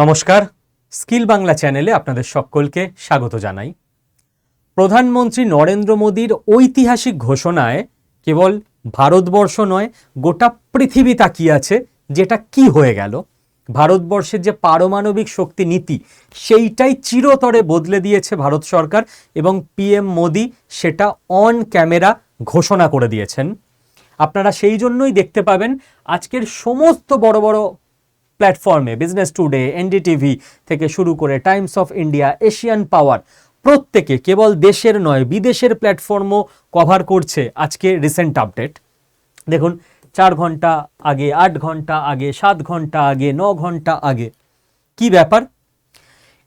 নমস্কার। স্কিল বাংলা চ্যানেলে আপনাদের সকলকে স্বাগত জানাই। প্রধানমন্ত্রী নরেন্দ্র মোদীর ঐতিহাসিক ঘোষণায় কেবল ভারতবর্ষ নয়, গোটা পৃথিবী তাকিয়ে আছে যেটা কি হয়ে গেল। ভারতবর্ষের যে পারমাণবিক শক্তি নীতি, সেইটাই চিরতরে বদলে দিয়েছে ভারত সরকার এবং পিএম মোদি সেটা অন ক্যামেরা ঘোষণা করে দিয়েছেন। আপনারা সেই জন্যই দেখতে পাবেন আজকের সমস্ত বড় বড় প্ল্যাটফর্মে বিজনেস টুডে এনডিটিভি থেকে শুরু করে Times of India Asian power প্রত্যেকে কেবল দেশের নয়, বিদেশের প্ল্যাটফর্মও কভার করছে আজকে রিসেন্ট আপডেট দেখুন, চার ঘণ্টা আগে, আট ঘণ্টা আগে, সাত ঘণ্টা আগে, ন ঘণ্টা আগে। কি ব্যাপার?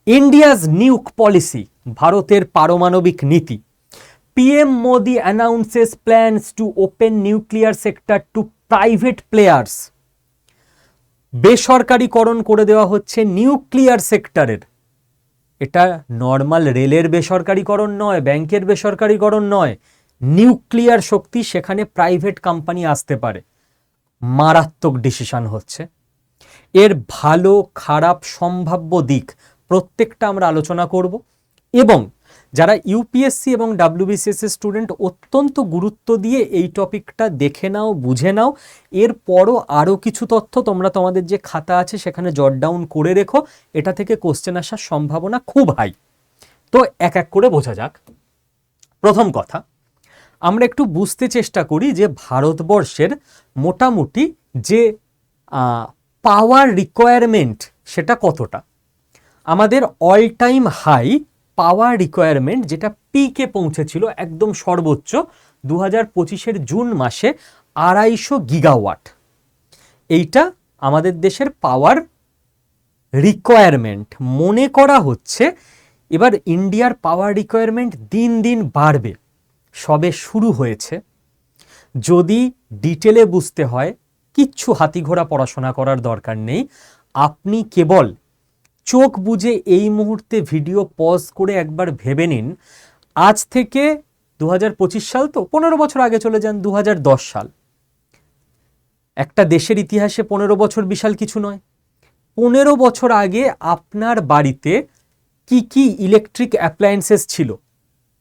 ইন্ডিয়াজ নিউক পলিসি ভারতের পারমাণবিক নীতি। PM Modi announces plans to open nuclear sector to private players বেসরকারীকরণ করে দেওয়া হচ্ছে নিউক্লিয়ার সেক্টরের। এটা নর্মাল রেলের বেসরকারীকরণ নয়, ব্যাংকের বেসরকারীকরণ নয়, নিউক্লিয়ার শক্তি সেখানে প্রাইভেট কোম্পানি আসতে পারে। মারাত্মক ডিসিশন হচ্ছে। এর ভালো, খারাপ, সম্ভাব্য দিক প্রত্যেকটা আমরা আলোচনা করব এবং যারা ইউপিএসসি এবং ডাব্লিউবিসিএস স্টুডেন্ট অত্যন্ত গুরুত্ব দিয়ে এই টপিকটা দেখে নাও, বুঝে নাও। এরপরও আরও কিছু তথ্য তোমরা তোমাদের যে খাতা আছে সেখানে জট ডাউন করে রেখো। এটা থেকে কোশ্চেন আসার সম্ভাবনা খুব হাই তো এক এক করে বোঝা যাক। প্রথম কথা, আমরা একটু বুঝতে চেষ্টা করি যে ভারতবর্ষের মোটামুটি যে পাওয়ার রিকোয়ারমেন্ট সেটা কতটা। আমাদের all time high power requirement যেটা পিকে পৌঁছেছিল একদম সর্বোচ্চ দু হাজার পঁচিশের জুন মাসে আড়াইশো গিগাওয়াট। এইটা আমাদের দেশের পাওয়ার রিকোয়ারমেন্ট। মনে করা হচ্ছে এবার ইন্ডিয়ার পাওয়ার রিকোয়ারমেন্ট দিন দিন বাড়বে। সবে শুরু হয়েছে। যদি ডিটেলে বুঝতে হয়, কিচ্ছু হাতিঘোড়া পড়াশোনা করার দরকার নেই। আপনি কেবল চোখ বুঝে এই মুহূর্তে ভিডিও পজ করে একবার ভেবে নিন, আজ থেকে দু হাজার পঁচিশ সাল তো পনেরো বছর আগে চলে যান দু হাজার দশ সাল। একটা দেশের ইতিহাসে পনেরো বছর বিশাল কিছু নয়। পনেরো বছর আগে আপনার বাড়িতে কি কি ইলেকট্রিক অ্যাপ্লায়েন্সেস ছিল?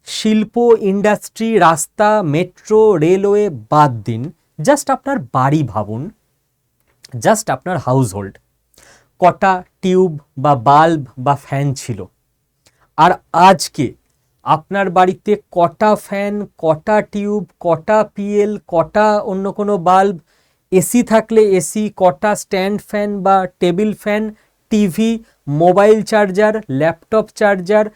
শিল্প ইন্ডাস্ট্রি রাস্তা মেট্রো রেলওয়ে বাদ দিন জাস্ট আপনার বাড়ি ভাবুন জাস্ট আপনার হাউস হোল্ড কটা টিউব বা বাল্ব বা ফ্যান ছিল। আর আজকে আপনার বাড়িতে কটা ফ্যান, কটা টিউব, কটা পিএল, কটা অন্য কোনো বাল্ব, এসি থাকলে এসি, কটা স্ট্যান্ড ফ্যান বা table fan, TV, mobile charger, laptop charger,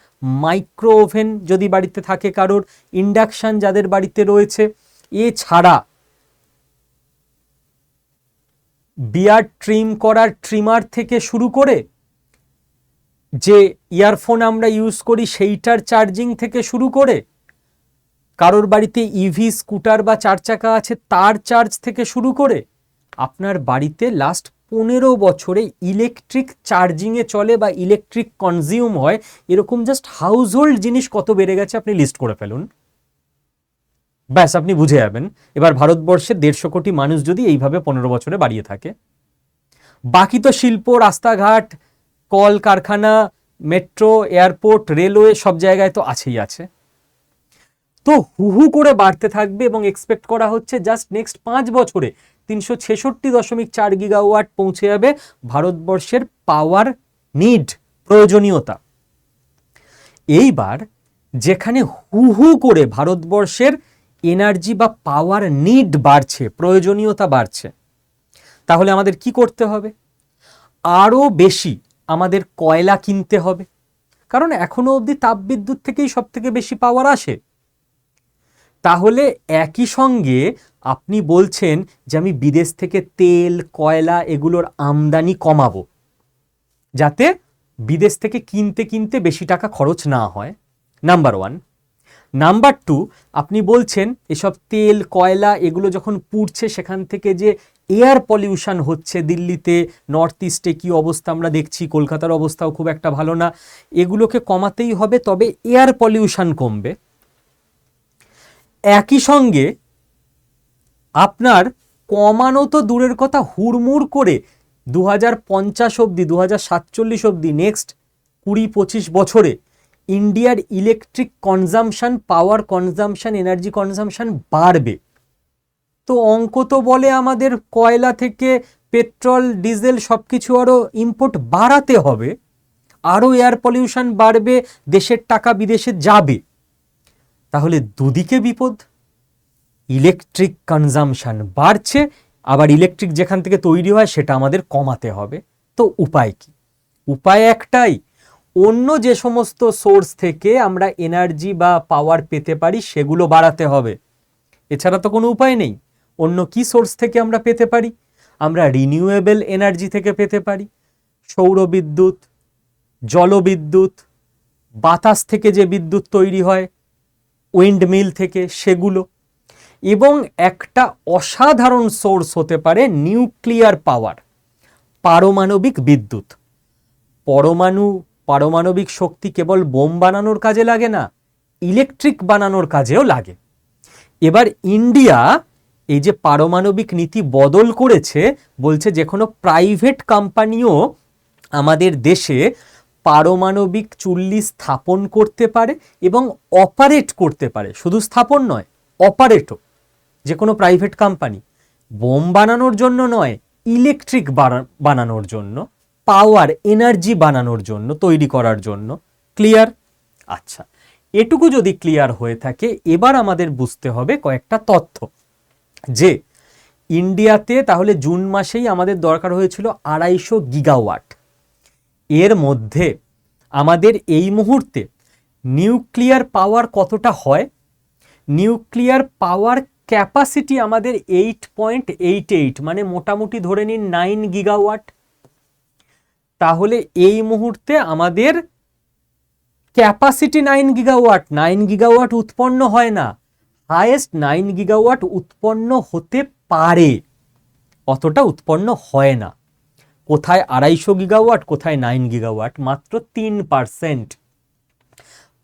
micro oven যদি বাড়িতে থাকে কারোর, ইন্ডাকশান যাদের বাড়িতে রয়েছে, এছাড়া বিয়ার ট্রিম করার ট্রিমার থেকে শুরু করে যে ইয়ারফোন আমরা ইউজ করি সেইটার চার্জিং থেকে শুরু করে কারোর বাড়িতে ইভি স্কুটার বা চার চাকা আছে তার চার্জ থেকে শুরু করে আপনার বাড়িতে লাস্ট পনেরো বছরে ইলেকট্রিক চার্জিংয়ে চলে বা ইলেকট্রিক কনজিউম হয়, এরকম জাস্ট হাউস হোল্ড জিনিস কত বেড়ে গেছে আপনি লিস্ট করে ফেলুন। ব্যাস, আপনি বুঝে যাবেন। এবার ভারতবর্ষে দেড়শো কোটি মানুষ যদি এইভাবে পনেরো বছরে বাড়িয়ে থাকে, বাকি তো শিল্প, রাস্তাঘাট কল কারখানা মেট্রো, এয়ারপোর্ট, রেলওয়ে সব জায়গায় তো আছেই আছে। তো হু হু করে বাড়তে থাকবে এবং এক্সপেক্ট করা হচ্ছে জাস্ট নেক্সট পাঁচ বছরে তিনশো ছেষট্টি দশমিক চার গিগাওয়াট পৌঁছে যাবে ভারতবর্ষের পাওয়ার নিড প্রয়োজনীয়তা। এইবার যেখানে হু হু করে ভারতবর্ষের এনার্জি বা পাওয়ার নিড বাড়ছে, প্রয়োজনীয়তা বাড়ছে। তাহলে আমাদের কি করতে হবে? আরও বেশি আমাদের কয়লা কিনতে হবে। কারণ এখনও অবধি তাপবিদ্যুৎ থেকেই সব থেকে বেশি পাওয়ার আসে। তাহলে একই সঙ্গে আপনি বলছেন যে আমি বিদেশ থেকে তেল, কয়লা এগুলোর আমদানি কমাবো। যাতে বিদেশ থেকে কিনতে কিনতে বেশি টাকা খরচ না হয়। নাম্বার ওয়ান নাম্বার টু আপনি বলছেন এসব তেল, কয়লা এগুলো যখন পুড়ছে সেখান থেকে যে এয়ার পলিউশন হচ্ছে দিল্লিতে নর্থ ইস্টে কী অবস্থা আমরা দেখছি, কলকাতার অবস্থাও খুব একটা ভালো না, এগুলোকে কমাতেই হবে তবে এয়ার পলিউশন কমবে। একই সঙ্গে আপনার কমানো তো দূরের কথা, হুড়মুড় করে দু হাজার পঞ্চাশ অবধি দু হাজার সাতচল্লিশ অবধি নেক্সট কুড়ি পঁচিশ বছরে ইন্ডিয়ার electric consumption, power consumption, energy consumption বাড়বে। তো অঙ্ক তো বলে আমাদের কয়লা থেকে পেট্রোল, ডিজেল সব কিছু আরও ইম্পোর্ট বাড়াতে হবে। আরও এয়ার পলিউশন বাড়বে, দেশের টাকা বিদেশে যাবে। তাহলে দুদিকে বিপদ। ইলেকট্রিক কনজামশান বাড়ছে, আবার ইলেকট্রিক যেখান থেকে তৈরি হয় সেটা আমাদের কমাতে হবে। তো উপায় কি? উপায় একটাই অন্য যে সমস্ত সোর্স থেকে আমরা এনার্জি বা পাওয়ার পেতে পারি, সেগুলো বাড়াতে হবে। এছাড়া তো কোনো উপায় নেই। অন্য কি সোর্স থেকে আমরা পেতে পারি? আমরা রিনিউয়েবল এনার্জি থেকে পেতে পারি। সৌর বিদ্যুৎ জলবিদ্যুৎ বাতাস থেকে যে বিদ্যুৎ তৈরি হয় উইন্ড মিল থেকে সেগুলো। এবং একটা অসাধারণ সোর্স হতে পারে নিউক্লিয়ার পাওয়ার, পারমাণবিক বিদ্যুৎ। পরমাণু পারমাণবিক শক্তি কেবল বোম বানানোর কাজে লাগে না, ইলেকট্রিক বানানোর কাজেও লাগে। এবার ইন্ডিয়া এই যে পারমাণবিক নীতি বদল করেছে, বলছে যে কোনো প্রাইভেট কোম্পানিও আমাদের দেশে পারমাণবিক চুল্লি স্থাপন করতে পারে এবং অপারেট করতে পারে। শুধু স্থাপন নয়, অপারেটও। যে কোনো প্রাইভেট কোম্পানি। বোম বানানোর জন্য নয়, ইলেকট্রিক বানানোর জন্য। পাওয়ার এনার্জি বানানোর জন্য, তৈরি করার জন্য। ক্লিয়ার? আচ্ছা। এটুকু যদি ক্লিয়ার হয়ে থাকে, এবার আমাদের বুঝতে হবে কয়েকটা তথ্য। যে, ইন্ডিয়াতে তাহলে জুন মাসেই আমাদের দরকার হয়েছিল আড়াইশো গিগাওয়াট। এর মধ্যে আমাদের এই মুহূর্তে নিউক্লিয়ার পাওয়ার কতটা হয়? নিউক্লিয়ার পাওয়ার ক্যাপাসিটি আমাদের এইট পয়েন্ট এইট এইট মানে মোটামুটি ধরে নিন নাইন গিগাওয়াট। তাহলে এই মুহূর্তে আমাদের capacity nine gigawatt nine gigawatt উৎপন্ন হয় না। হায়েস্ট নাইন গিগাওয়াট উৎপন্ন হতে পারে। অতটা উৎপন্ন হয় না। কোথায় আড়াইশো গিগাওয়াট কোথায় নাইন গিগাওয়াট মাত্র তিন পারসেন্ট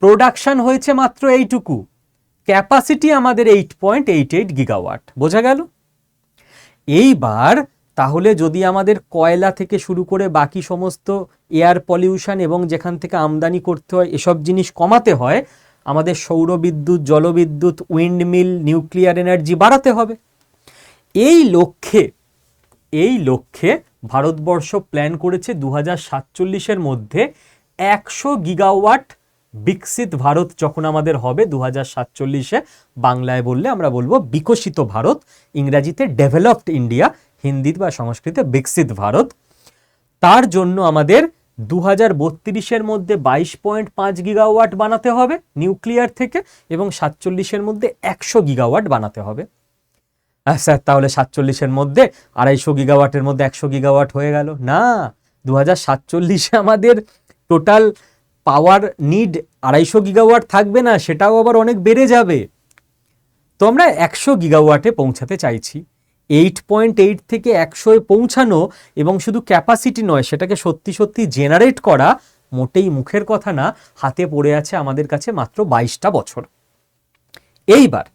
প্রোডাকশন হয়েছে মাত্র এইটুকু। ক্যাপাসিটি আমাদের eight point eight eight gigawatt বোঝা গেল? এইবার তাহলে যদি আমাদের কয়লা থেকে শুরু করে বাকি সমস্ত এয়ার পলিউশন এবং যেখান থেকে আমদানি করতে হয়, এসব জিনিস কমাতে হয়, আমাদের সৌর বিদ্যুৎ জলবিদ্যুৎ, উইন্ডমিল, নিউক্লিয়ার এনার্জি বাড়াতে হবে। এই লক্ষ্যে এই লক্ষ্যে ভারতবর্ষ প্ল্যান করেছে দু হাজার সাতচল্লিশের মধ্যে একশো গিগাওয়াট বিকশিত ভারত যখন আমাদের হবে দু হাজার সাতচল্লিশে, বাংলায় বললে আমরা বলব বিকশিত ভারত, ইংরাজিতে ডেভেলপড ইন্ডিয়া হিন্দি বা সংস্কৃতে বিকশিত ভারত। তার জন্য আমাদের দু হাজার বত্রিশের মধ্যে বাইশ পয়েন্ট পাঁচ গিগাওয়াট বানাতে হবে নিউক্লিয়ার থেকে এবং সাতচল্লিশের মধ্যে একশো গিগাওয়াট বানাতে হবে। হ্যাঁ স্যার, তাহলে সাতচল্লিশের মধ্যে আড়াইশো গিগাওয়াটের মধ্যে একশো গিগাওয়াট হয়ে গেল। না দু হাজার সাতচল্লিশে আমাদের টোটাল পাওয়ার নিড আড়াইশো গিগাওয়াট থাকবে না, সেটাও আবার অনেক বেড়ে যাবে। তো আমরা একশো গিগাওয়াটে পৌঁছাতে চাইছি। এইট পয়েন্ট এইট থেকে একশোয় পৌঁছানো এবং শুধু ক্যাপাসিটি নয়, সেটাকে সত্যি সত্যি জেনারেট করা মোটেই মুখের কথা না, হাতে পড়ে আছে আমাদের কাছে মাত্র বাইশটা বছর। এইবার,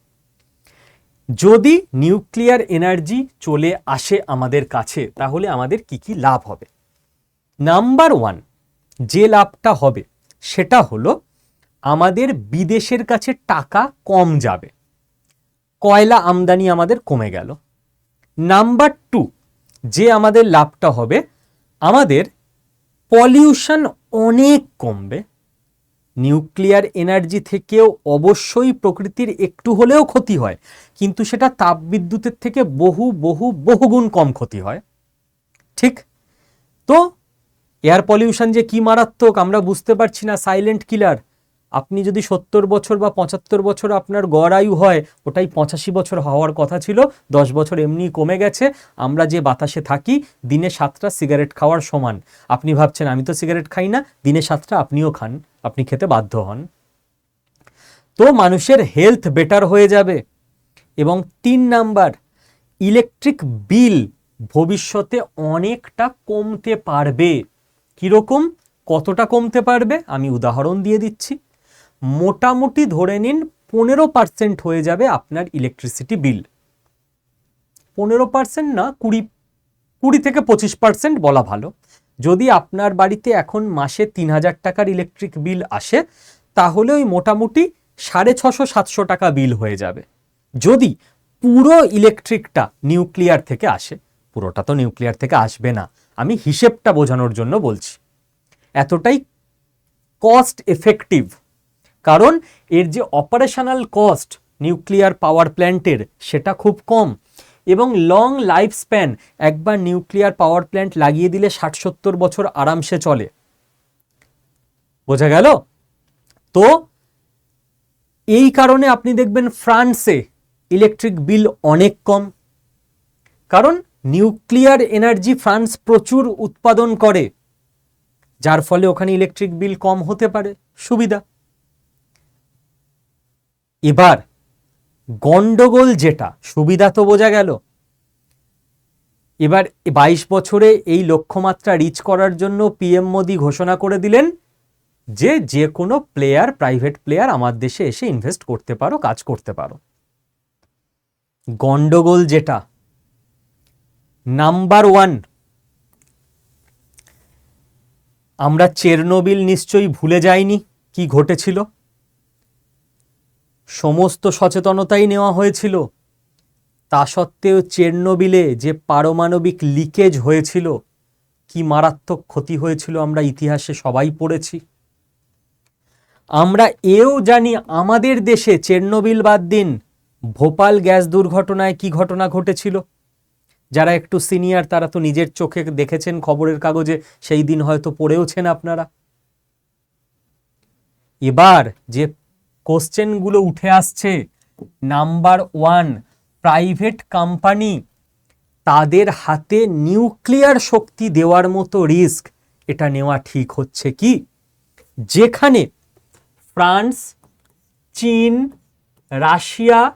যদি নিউক্লিয়ার এনার্জি চলে আসে আমাদের কাছে, তাহলে আমাদের কি কি লাভ হবে? নাম্বার ওয়ান যে লাভটা হবে, সেটা হলো আমাদের বিদেশের কাছে টাকা কম যাবে। কয়লা আমদানি আমাদের কমে গেল। নাম্বার টু, যে আমাদের লাভটা হবে, আমাদের পলিউশন অনেক কমবে। নিউক্লিয়ার এনার্জি থেকেও অবশ্যই প্রকৃতির একটু হলেও ক্ষতি হয়, কিন্তু সেটা তাপবিদ্যুতের থেকে বহু বহু বহুগুণ কম ক্ষতি হয়। ঠিক? তো, এয়ার পলিউশন যে কি মারাত্মক, আমরা বুঝতে পারছি না, সাইলেন্ট কিলার। আপনি যদি সত্তর বছর বা পঁচাত্তর বছর আপনার গড় আয়ু হয়, ওটাই পঁচাশি বছর হওয়ার কথা ছিল, দশ বছর এমনি কমে গেছে, আমরা যে বাতাসে থাকি, দিনে সাতটা সিগারেট খাওয়ার সমান। আপনি ভাবছেন, আমি তো সিগারেট খাই না, দিনে সাতটা আপনিও খান, আপনি খেতে বাধ্য হন। তো মানুষের হেলথ বেটার হয়ে যাবে। এবং তিন নাম্বার ইলেকট্রিক বিল ভবিষ্যতে অনেকটা কমতে পারবে। কীরকম? কতটা কমতে পারবে? আমি উদাহরণ দিয়ে দিচ্ছি। মোটামুটি ধরে নিন পনেরো পার্সেন্ট হয়ে যাবে আপনার ইলেকট্রিসিটি বিল পনেরো পার্সেন্ট না, কুড়ি কুড়ি থেকে পঁচিশ পার্সেন্ট বলা ভালো। যদি আপনার বাড়িতে এখন মাসে তিন হাজার টাকার ইলেকট্রিক বিল আসে, তাহলে ওই মোটামুটি সাড়ে ছশো, সাতশো টাকা বিল হয়ে যাবে। যদি পুরো ইলেকট্রিকটা নিউক্লিয়ার থেকে আসে, পুরোটা তো নিউক্লিয়ার থেকে আসবে না, আমি হিসেবটা বোঝানোর জন্য বলছি। এতটাই কস্ট এফেক্টিভ কারণ এর যে অপারেশনাল কস্ট নিউক্লিয়ার পাওয়ার প্ল্যান্টের সেটা খুব কম এবং লং লাইফ স্প্যান একবার নিউক্লিয়ার পাওয়ার প্ল্যান্ট লাগিয়ে দিলে ষাট সত্তর বছর আরামসে চলে। বোঝা গেল? তো এই কারণে আপনি দেখবেন ফ্রান্সে ইলেকট্রিক বিল অনেক কম। কারণ নিউক্লিয়ার এনার্জি ফ্রান্স প্রচুর উৎপাদন করে, যার ফলে ওখানে ইলেকট্রিক বিল কম হতে পারে, সুবিধা। এবার গন্ডগোল যেটা, সুবিধা তো বোঝা গেল। এবার বাইশ বছরে এই লক্ষ্যমাত্রা রিচ করার জন্য পিএম মোদি ঘোষণা করে দিলেন যে যে কোনো প্লেয়ার প্রাইভেট প্লেয়ার আমার দেশে এসে ইনভেস্ট করতে পারো, কাজ করতে পারো। গন্ডগোল যেটা নাম্বার ওয়ান আমরা চেরনোবিল নিশ্চয়ই ভুলে যাইনি কি ঘটেছিল। সমস্ত সচেতনতাই নেওয়া হয়েছিল। তা সত্ত্বেও চেরনোবিলে যে পারমাণবিক লিকেজ হয়েছিল, কি মারাত্মক ক্ষতি হয়েছিল আমরা ইতিহাসে সবাই পড়েছি। আমরা এও জানি আমাদের দেশে চেরনোবিল বাদ দিন ভোপাল গ্যাস দুর্ঘটনায় কি ঘটনা ঘটেছিল। যারা একটু সিনিয়র, তারা তো নিজের চোখে দেখেছেন খবরের কাগজে, সেই দিন হয়তো পড়েওছেন আপনারা। এবার যে কোশ্চেনগুলো উঠে আসছে। নাম্বার ওয়ান, প্রাইভেট কোম্পানি তাদের হাতে নিউক্লিয়ার শক্তি দেওয়ার মতো রিস্ক, এটা নেওয়া ঠিক হচ্ছে কি? যেখানে ফ্রান্স, চীন, রাশিয়া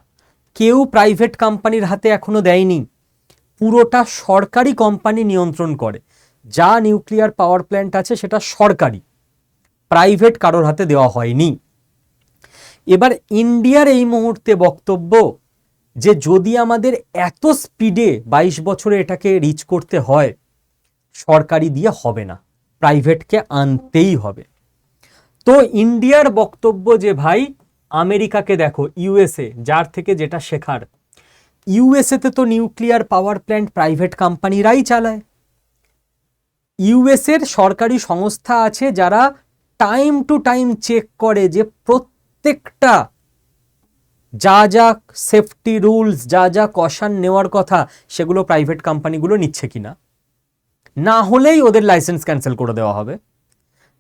কেউ প্রাইভেট কোম্পানির হাতে এখনও দেয়নি। পুরোটা সরকারি কোম্পানি নিয়ন্ত্রণ করে। যা নিউক্লিয়ার পাওয়ার প্ল্যান্ট আছে সেটা সরকারি। প্রাইভেট কারোর হাতে দেওয়া হয়নি। এবার ইন্ডিয়ার এই মুহূর্তে বক্তব্য যে যদি আমাদের এত স্পিডে বাইশ বছরে এটাকে রিচ করতে হয়, সরকারি দিয়ে হবে না প্রাইভেটকে আনতেই হবে। তো ইন্ডিয়ার বক্তব্য যে ভাই, আমেরিকাকে দেখো ইউএসএ যার থেকে যেটা শেখার। ইউএসএতে তো নিউক্লিয়ার পাওয়ার প্ল্যান্ট প্রাইভেট কোম্পানিরাই চালায়। ইউএসের সরকারি সংস্থা আছে যারা টাইম টু টাইম চেক করে যে প্রত্যেকটা যা যা সেফটি রুলস যা যা কশান নেওয়ার কথা, সেগুলো প্রাইভেট কোম্পানিগুলো নিচ্ছে কিনা? না না হলেই ওদের লাইসেন্স ক্যান্সেল করে দেওয়া হবে।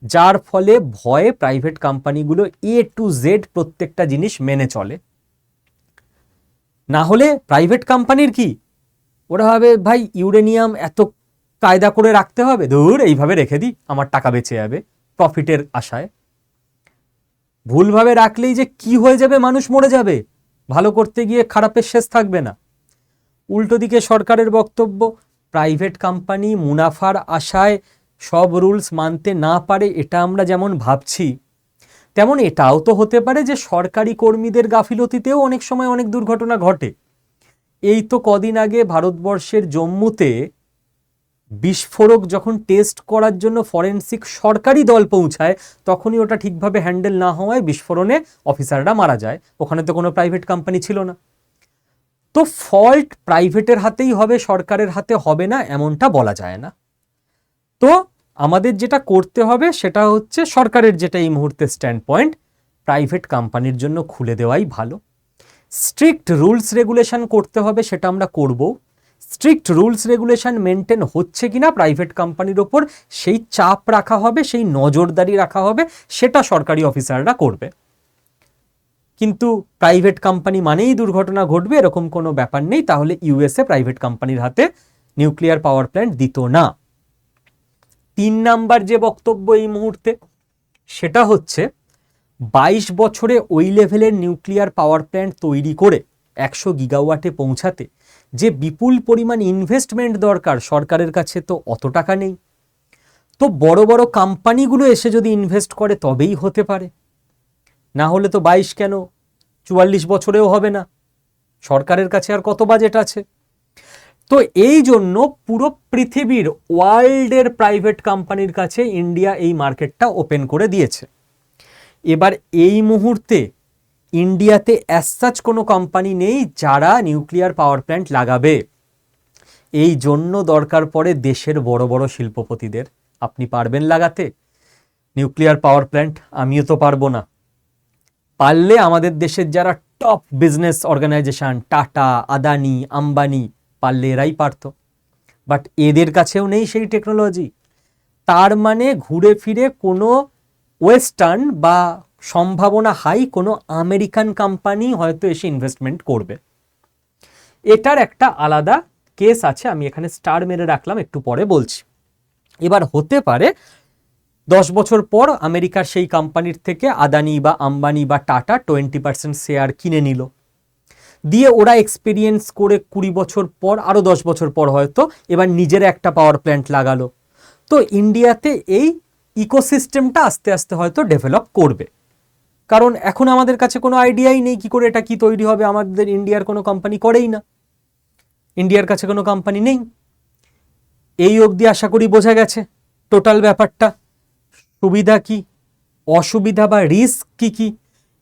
যার ফলে ভয়ে প্রাইভেট কোম্পানিগুলো এ টু জেড প্রত্যেকটা জিনিস মেনে চলে। না হলে প্রাইভেট কোম্পানির কি? ওরা ভাবে, ভাই ইউরেনিয়াম এত কায়দা করে রাখতে হবে? দূর এইভাবে রেখে দিই আমার টাকা বেঁচে যাবে। প্রফিটের আশায়। ভুলভাবে রাখলেই যে কি হয়ে যাবে মানুষ মরে যাবে। ভালো করতে গিয়ে খারাপের শেষ থাকবে না। উল্টো দিকে সরকারের বক্তব্য, প্রাইভেট কোম্পানি মুনাফার আশায় সব রুলস মানতে না পারে এটা আমরা যেমন ভাবছি, তেমন এটাও তো হতে পারে যে সরকারি কর্মীদের গাফিলতিতেও অনেক সময় অনেক দুর্ঘটনা ঘটে। এই তো কদিন আগে ভারতবর্ষের জম্মুতে বিস্ফোরক যখন টেস্ট করার জন্য ফরেন্সিক সরকারি দল পৌঁছায়, তখনই ওটা ঠিকভাবে হ্যান্ডেল না হওয়ায় বিস্ফোরণে অফিসাররা মারা যায়। ওখানে তো কোনো প্রাইভেট কোম্পানি ছিল না। তো ফল্ট প্রাইভেটের হাতেই হবে, সরকারের হাতে হবে না, এমনটা বলা যায় না। তো আমাদের যেটা করতে হবে, সেটা হচ্ছে সরকারের যেটা এই মুহূর্তে স্ট্যান্ড পয়েন্ট প্রাইভেট কোম্পানির জন্য খুলে দেওয়াই ভালো। স্ট্রিক্ট রুলস রেগুলেশন করতে হবে, সেটা আমরা করব স্ট্রিক্ট রুলস রেগুলেশন মেনটেন হচ্ছে কিনা প্রাইভেট কোম্পানির ওপর, সেই চাপ রাখা হবে, সেই নজরদারি রাখা হবে, সেটা সরকারি অফিসাররা করবে। কিন্তু প্রাইভেট কোম্পানি মানেই দুর্ঘটনা ঘটবে, এরকম কোনো ব্যাপার নেই, তাহলে ইউএসএ প্রাইভেট কোম্পানির হাতে নিউক্লিয়ার পাওয়ার প্ল্যান্ট দিত না। তিন নাম্বার যে বক্তব্য এই মুহূর্তে, সেটা হচ্ছে বাইশ বছরে ওই লেভেলের নিউক্লিয়ার পাওয়ার প্ল্যান্ট তৈরি করে একশো গিগাওয়াটে পৌঁছাতে যে বিপুল পরিমাণ ইনভেস্টমেন্ট দরকার সরকারের কাছে তো অত টাকা নেই। তো বড় বড় কোম্পানিগুলো এসে যদি ইনভেস্ট করে তবেই হতে পারে। না হলে তো বাইশ কেন? চুয়াল্লিশ বছরেও হবে না। সরকারের কাছে আর কত বাজেট আছে? তো এই জন্য পুরো পৃথিবীর ওয়ার্ল্ডের প্রাইভেট কোম্পানির কাছে ইন্ডিয়া এই মার্কেটটা ওপেন করে দিয়েছে। এবার এই মুহূর্তে ইন্ডিয়াতে অ্যাসাচ কোনো কোম্পানি নেই যারা নিউক্লিয়ার পাওয়ার প্ল্যান্ট লাগাবে। এই জন্য দরকার পড়ে দেশের বড় বড় শিল্পপতিদের। আপনি পারবেন লাগাতে। নিউক্লিয়ার পাওয়ার প্ল্যান্ট আমিও তো পারব না। পারলে আমাদের দেশের যারা top business organisation Tata, Adani, Ambani, পারলে এরাই পারত। বাট এদের কাছেও নেই সেই টেকনোলজি তার মানে ঘুরে ফিরে কোনো ওয়েস্টার্ন বা সম্ভাবনা হাই, কোনো আমেরিকান কোম্পানি হয়তো এসে ইনভেস্টমেন্ট করবে। এটার একটা আলাদা কেস আছে, আমি এখানে স্টার মেরে রাখলাম, একটু পরে বলছি। এবার হতে পারে, দশ বছর পর আমেরিকার সেই কোম্পানির থেকে আদানি বা আম্বানি বা টাটা টোয়েন্টি পার্সেন্ট শেয়ার কিনে নিল। দিয়ে ওরা এক্সপিরিয়েন্স করে কুড়ি বছর পর আরও দশ বছর পর হয়তো এবার নিজের একটা পাওয়ার প্ল্যান্ট লাগালো। তো ইন্ডিয়াতে এই ইকোসিস্টেমটা আস্তে আস্তে হয়তো ডেভেলপ করবে। কারণ এখন আমাদের কাছে কোনো আইডিয়াই নেই কি করে এটা কি তৈরি হবে। আমাদের ইন্ডিয়ার কোনো কোম্পানি করেই না। ইন্ডিয়ার কাছে কোনো কোম্পানি নেই। এই অবধি আশা করি বোঝা গেছে। টোটাল ব্যাপারটা। সুবিধা কি? অসুবিধা বা রিস্ক কি কি?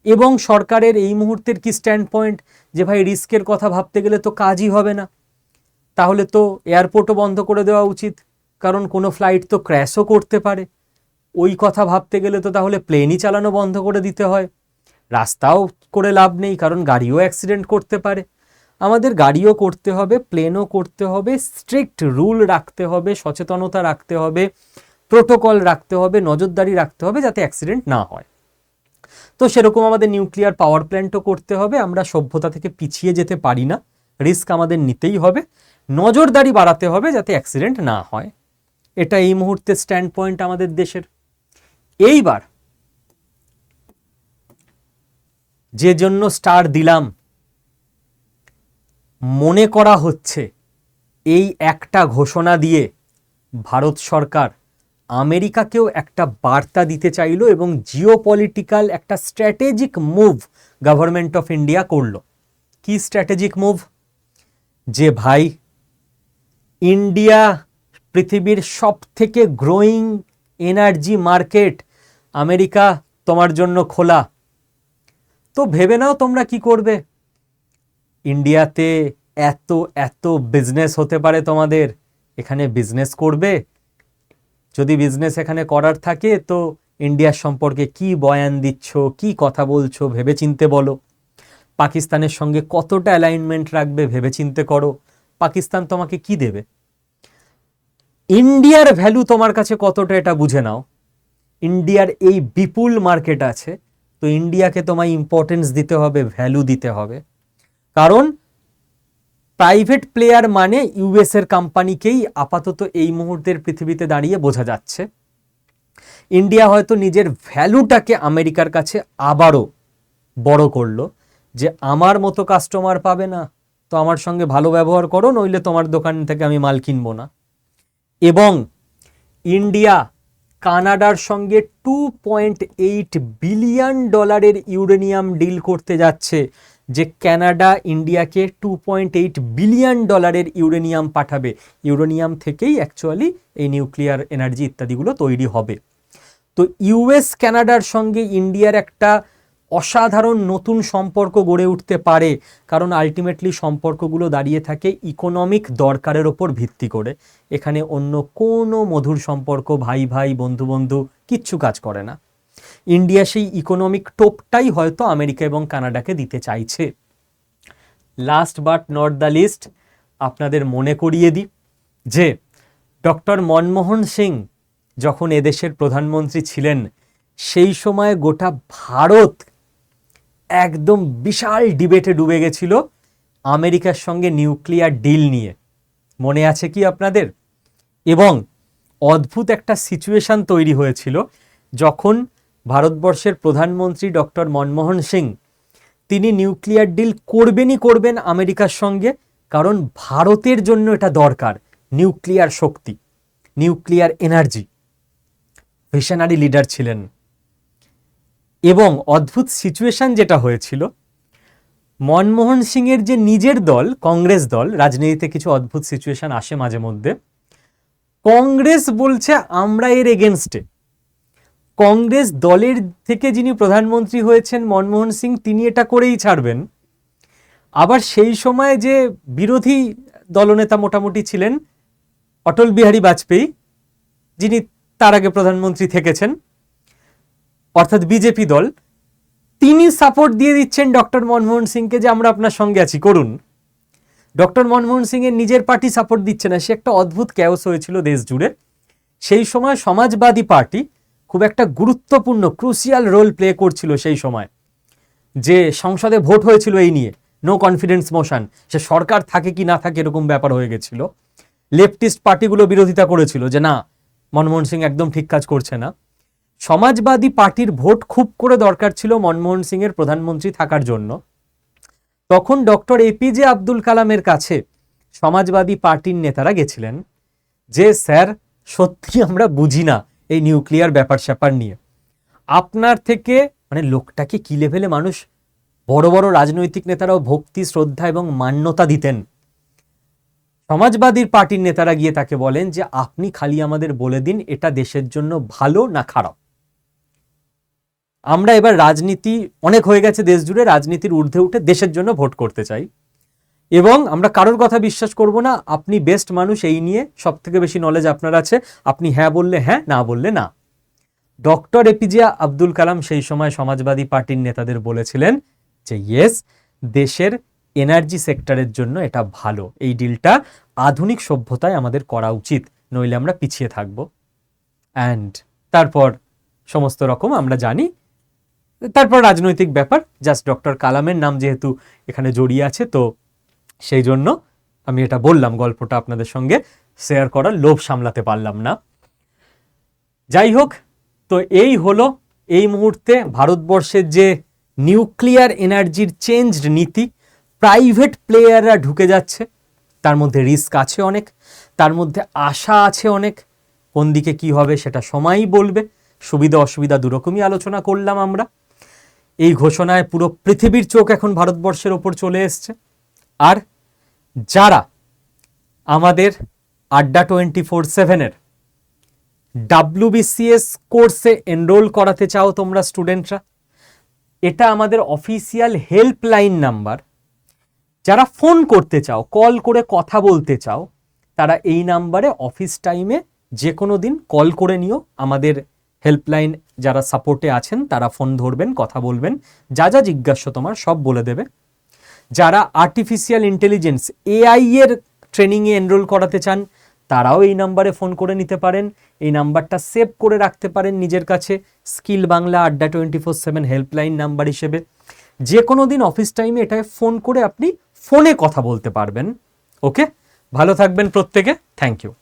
এবং সরকারের এই মুহূর্তের কি স্ট্যান্ড পয়েন্ট যে ভাই রিস্কের কথা ভাবতে গেলে তো কাজই হবে না। তাহলে তো এয়ারপোর্টও বন্ধ করে দেওয়া উচিত। কারণ কোনো ফ্লাইট তো ক্র্যাশও করতে পারে। ওই কথা ভাবতে গেলে তো তাহলে প্লেনই চালানো বন্ধ করে দিতে হয়। রাস্তাও করে লাভ নেই, কারণ গাড়িও অ্যাক্সিডেন্ট করতে পারে। আমাদের গাড়িও করতে হবে প্লেনও করতে হবে স্ট্রিক্ট রুল রাখতে হবে, সচেতনতা রাখতে হবে প্রোটোকল রাখতে হবে, নজরদারি রাখতে হবে যাতে অ্যাক্সিডেন্ট না হয়। তো সেরকম আমাদের নিউক্লিয়ার পাওয়ার প্ল্যান্টও করতে হবে, আমরা সভ্যতা থেকে পিছিয়ে যেতে পারি না রিস্ক আমাদের নিতেই হবে, নজরদারি বাড়াতে হবে যাতে অ্যাক্সিডেন্ট না হয়। এটা এই মুহূর্তে স্ট্যান্ড পয়েন্ট আমাদের দেশের। এইবার যে জন্য স্টার দিলাম, মনে করা হচ্ছে এই একটা ঘোষণা দিয়ে ভারত সরকার আমেরিকাকেও একটা বার্তা দিতে চাইল এবং জিও একটা strategic move government of India করল। কি স্ট্র্যাটেজিক মুভ যে ভাই ইন্ডিয়া পৃথিবীর সব থেকে গ্রোয়িং এনার্জি মার্কেট, আমেরিকা তোমার জন্য খোলা। তো ভেবে নাও তোমরা কি করবে। ইন্ডিয়াতে এত এত বিজনেস হতে পারে তোমাদের। এখানে বিজনেস করবে। যদি বিজনেস এখানে করার থাকে, তো ইন্ডিয়ার সম্পর্কে কি বয়ান দিচ্ছ, কি কথা বলছো ভেবে চিনতে বলো। পাকিস্তানের সঙ্গে কতটা অ্যালাইনমেন্ট রাখবে ভেবে চিনতে করো। পাকিস্তান তোমাকে কি দেবে? ইন্ডিয়ার ভ্যালু তোমার কাছে কতটা এটা বুঝে নাও। ইন্ডিয়ার এই বিপুল মার্কেট আছে, তো ইন্ডিয়াকে তোমায় ইম্পর্টেন্স দিতে হবে ভ্যালু দিতে হবে। কারণ প্রাইভেট প্লেয়ার মানে ইউএস এর কোম্পানিকেই আপাতত এই মুহূর্তের পৃথিবীতে দাঁড়িয়ে বোঝা যাচ্ছে। ইন্ডিয়া হয়তো নিজের ভ্যালুটাকে আমেরিকার কাছে আবারও বড় করল, যে আমার মতো কাস্টমার পাবে না, তো আমার সঙ্গে ভালো ব্যবহার করো, নইলে তোমার দোকান থেকে আমি মাল কিনবো না। এবং ইন্ডিয়া, কানাডার সঙ্গে টু পয়েন্ট এইট বিলিয়ন ডলারের ইউরেনিয়াম ডিল করতে যাচ্ছে, যে ক্যানাডা ইন্ডিয়াকে টু পয়েন্ট এইট বিলিয়ন ডলারের ইউরেনিয়াম পাঠাবে। ইউরেনিয়াম থেকেই অ্যাকচুয়ালি এই নিউক্লিয়ার এনার্জি ইত্যাদিগুলো তৈরি হবে। তো ইউএস ক্যানাডার সঙ্গে ইন্ডিয়ার একটা অসাধারণ নতুন সম্পর্ক গড়ে উঠতে পারে, কারণ আলটিমেটলি সম্পর্কগুলো দাঁড়িয়ে থাকে ইকোনমিক দরকারের ওপর ভিত্তি করে। এখানে অন্য কোনো মধুর সম্পর্ক ভাই ভাই, বন্ধু বন্ধু কিচ্ছু কাজ করে না। ইন্ডিয়া সেই ইকোনমিক টোপটাই হয়তো আমেরিকা এবং কানাডাকে দিতে চাইছে। Last but not the least আপনাদের মনে করিয়ে দিই যে, ডক্টর মনমোহন সিং যখন এদেশের প্রধানমন্ত্রী ছিলেন, সেই সময় গোটা ভারত একদম বিশাল ডিবেটে ডুবে গেছিল আমেরিকার সঙ্গে নিউক্লিয়ার ডিল নিয়ে। মনে আছে কি আপনাদের? এবং অদ্ভুত একটা সিচুয়েশন তৈরি হয়েছিল যখন ভারতবর্ষের প্রধানমন্ত্রী ডক্টর মনমোহন সিং তিনি নিউক্লিয়ার ডিল করবেনই করবেন আমেরিকার সঙ্গে, কারণ ভারতের জন্য এটা দরকার, নিউক্লিয়ার শক্তি, নিউক্লিয়ার এনার্জি। ভিশনারি লিডার ছিলেন এবং অদ্ভুত সিচুয়েশন যেটা হয়েছিল, মনমোহন সিংয়ের যে নিজের দল, কংগ্রেস দল, রাজনীতিতে কিছু অদ্ভুত সিচুয়েশন আসে মাঝে মধ্যে, কংগ্রেস বলছে, আমরা এর এগেনস্টে কংগ্রেস দলের থেকে যিনি প্রধানমন্ত্রী হয়েছেন মনমোহন সিং, তিনি এটা করেই ছাড়বেন। আবার সেই সময় যে বিরোধী দলনেতা মোটামুটি ছিলেন, অটল বিহারী বাজপেয়ী, যিনি তার আগে প্রধানমন্ত্রী থেকেছেন অর্থাৎ বিজেপি দল, তিনি সাপোর্ট দিয়ে দিচ্ছেন ডক্টর মনমোহন সিংকে যে আমরা আপনার সঙ্গে আছি। করুন। ডক্টর মনমোহন সিং এর নিজের পার্টি সাপোর্ট দিচ্ছে না। সে একটা অদ্ভুত ক্যাওস হয়েছিল দেশ জুড়ে। সেই সময় সমাজবাদী পার্টি খুব একটা গুরুত্বপূর্ণ ক্রুশিয়াল রোল প্লে করছিল সেই সময়। যে সংসদে ভোট হয়েছিল এই নিয়ে নো কনফিডেন্স মোশন সে সরকার থাকে কি না থাকে এরকম ব্যাপার হয়ে গেছিল। লেফটিস্ট পার্টিগুলো বিরোধিতা করেছিল যে না, মনমোহন সিং একদম ঠিক কাজ করছে না। সমাজবাদী পার্টির ভোট খুব করে দরকার ছিল মনমোহন সিং এর প্রধানমন্ত্রী থাকার জন্য। তখন ডক্টর এপিজে আব্দুল কালামের কাছে সমাজবাদী পার্টির নেতারা গেছিলেন যে, স্যার সত্যি আমরা বুঝি না এই নিউক্লিয়ার ব্যাপার স্যাপার নিয়ে। আপনার থেকে মানে লোকটাকে কি লেভেলে মানুষ বড় বড় রাজনৈতিক নেতারাও ভক্তি, শ্রদ্ধা এবং মান্যতা দিতেন? সমাজবাদীর পার্টির নেতারা গিয়ে তাকে বলেন যে, আপনি খালি আমাদের বলে দিন, এটা দেশের জন্য ভালো না খারাপ। আমরা এবার রাজনীতি, অনেক হয়ে গেছে দেশ জুড়ে, রাজনীতির ঊর্ধ্বে উঠে দেশের জন্য ভোট করতে চাই। এবং আমরা কারোর কথা বিশ্বাস করব না, আপনি বেস্ট মানুষ, এই নিয়ে সব থেকে বেশি নলেজ আপনার আছে। আপনি হ্যাঁ বললে হ্যাঁ না বললে না। ডক্টর এপিজে আব্দুল কালাম সেই সময় সমাজবাদী পার্টির নেতাদের বলেছিলেন যে ইয়েস দেশের এনার্জি সেক্টরের জন্য এটা ভালো। এই ডিলটা আধুনিক সভ্যতায় আমাদের করা উচিত, নইলে আমরা পিছিয়ে থাকব। অ্যান্ড তারপর সমস্ত রকম আমরা জানি তারপর রাজনৈতিক ব্যাপার জাস্ট ডক্টর কালামের নাম যেহেতু এখানে জড়িয়ে আছে, তো সেই জন্য আমি এটা বললাম, গল্পটা আপনাদের সঙ্গে শেয়ার করার লোভ সামলাতে পারলাম না। যাই হোক, তো এই হলো এই মুহূর্তে ভারতবর্ষের যে নিউক্লিয়ার এনার্জির চেঞ্জড নীতি প্রাইভেট প্লেয়াররা ঢুকে যাচ্ছে, তার মধ্যে রিস্ক আছে অনেক, তার মধ্যে আশা আছে অনেক, কোন দিকে কি হবে সেটা সময়ই বলবে সুবিধা অসুবিধা দুরকমই আলোচনা করলাম আমরা। এই ঘোষণায় পুরো পৃথিবীর চোখ এখন ভারতবর্ষের ওপর চলে এসছে। আর যারা আমাদের আড্ডা টোয়েন্টি ফোর সেভেনের ডাব্লিউবিসিএস কোর্সে এনরোল করাতে চাও তোমরা স্টুডেন্টরা, এটা আমাদের অফিসিয়াল হেল্পলাইন নাম্বার। যারা ফোন করতে চাও, কল করে কথা বলতে চাও, তারা এই নাম্বারে অফিস টাইমে যে কোনো দিন কল করে নিও আমাদের হেল্পলাইন যারা সাপোর্টে আছেন, তারা ফোন ধরবেন, কথা বলবেন। যা যা জিজ্ঞাসা তোমার, সব বলে দেবে। যারা আর্টিফিশিয়াল ইন্টেলিজেন্স এআই এর ট্রেনিংয়ে এনরোল করাতে চান, তারাও এই নাম্বারে ফোন করে নিতে পারেন। এই নাম্বারটা সেভ করে রাখতে পারেন নিজের কাছে। Skill Bangla Adda twenty four seven helpline number হিসেবে। যে কোনো দিন অফিস টাইমে এটায় ফোন করে আপনি ফোনে কথা বলতে পারবেন। ওকে ভালো থাকবেন প্রত্যেকে। Thank you